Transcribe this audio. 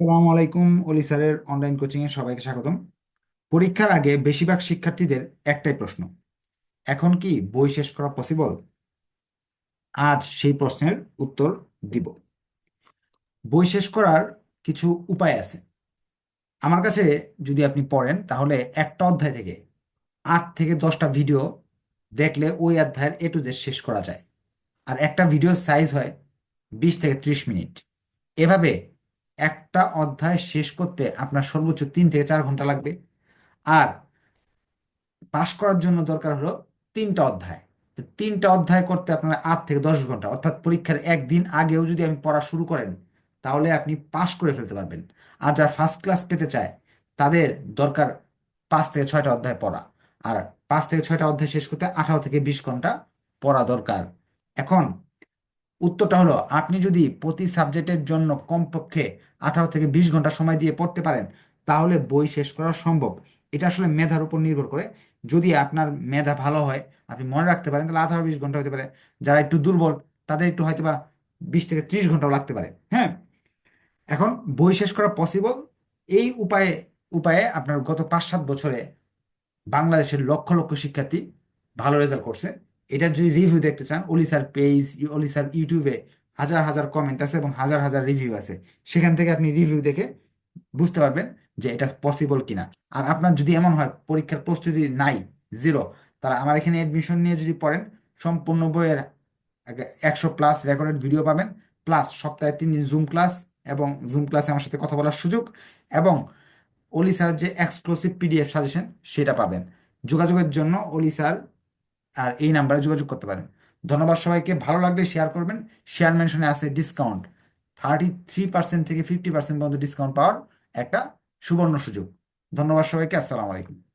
সালামু আলাইকুম অলি স্যারের অনলাইন কোচিং এ সবাইকে স্বাগতম। পরীক্ষার আগে বেশিরভাগ শিক্ষার্থীদের একটাই প্রশ্ন, এখন কি বই শেষ করা পসিবল আজ সেই প্রশ্নের উত্তর দিব। বই শেষ করার কিছু উপায় আছে। আমার কাছে যদি আপনি পড়েন, তাহলে একটা অধ্যায় থেকে আট থেকে দশটা ভিডিও দেখলে ওই অধ্যায়ের এ টু শেষ করা যায়। আর একটা ভিডিও সাইজ হয় বিশ থেকে ত্রিশ মিনিট। এভাবে একটা অধ্যায় শেষ করতে আপনার সর্বোচ্চ তিন থেকে চার ঘণ্টা লাগবে। আর পাশ করার জন্য দরকার হলো তিনটা অধ্যায়। তিনটা অধ্যায় করতে আপনার আট থেকে দশ ঘণ্টা, অর্থাৎ পরীক্ষার একদিন আগেও যদি আপনি পড়া শুরু করেন, তাহলে আপনি পাশ করে ফেলতে পারবেন। আর যারা ফার্স্ট ক্লাস পেতে চায়, তাদের দরকার পাঁচ থেকে ছয়টা অধ্যায় পড়া। আর পাঁচ থেকে ছয়টা অধ্যায় শেষ করতে আঠারো থেকে বিশ ঘণ্টা পড়া দরকার। এখন উত্তরটা হলো, আপনি যদি প্রতি সাবজেক্টের জন্য কমপক্ষে আঠারো থেকে বিশ ঘণ্টা সময় দিয়ে পড়তে পারেন, তাহলে বই শেষ করা সম্ভব। এটা আসলে মেধার উপর নির্ভর করে। যদি আপনার মেধা ভালো হয়, আপনি মনে রাখতে পারেন, তাহলে আঠারো বিশ ঘণ্টা হতে পারে। যারা একটু দুর্বল, তাদের একটু হয়তো বা বিশ থেকে ত্রিশ ঘন্টাও লাগতে পারে। হ্যাঁ? এখন বই শেষ করা পসিবল এই উপায়ে উপায়ে আপনার গত পাঁচ সাত বছরে বাংলাদেশের লক্ষ লক্ষ শিক্ষার্থী ভালো রেজাল্ট করছে। এটা যদি রিভিউ দেখতে চান অলি স্যার পেজ অলি স্যার ইউটিউবে হাজার হাজার কমেন্ট আছে এবং হাজার হাজার রিভিউ আছে। সেখান থেকে আপনি রিভিউ দেখে বুঝতে পারবেন যে এটা পসিবল কিনা। আর আপনার যদি এমন হয়, পরীক্ষার প্রস্তুতি নাই জিরো তারা আমার এখানে অ্যাডমিশন নিয়ে যদি পড়েন, সম্পূর্ণ বইয়ের একশো প্লাস রেকর্ডেড ভিডিও পাবেন প্লাস সপ্তাহে তিন দিন জুম ক্লাস এবং জুম ক্লাসে আমার সাথে কথা বলার সুযোগ এবং অলি স্যার যে এক্সক্লুসিভ পিডিএফ সাজেশন সেটা পাবেন। যোগাযোগের জন্য অলি স্যার আর এই নাম্বারে যোগাযোগ করতে পারেন। ধন্যবাদ সবাইকে। ভালো লাগলে শেয়ার করবেন। শেয়ার মেনশনে আছে ডিসকাউন্ট থার্টি থ্রি পার্সেন্ট থেকে ফিফটি পার্সেন্ট পর্যন্ত ডিসকাউন্ট পাওয়ার একটা সুবর্ণ সুযোগ। ধন্যবাদ সবাইকে। আসসালামু আলাইকুম।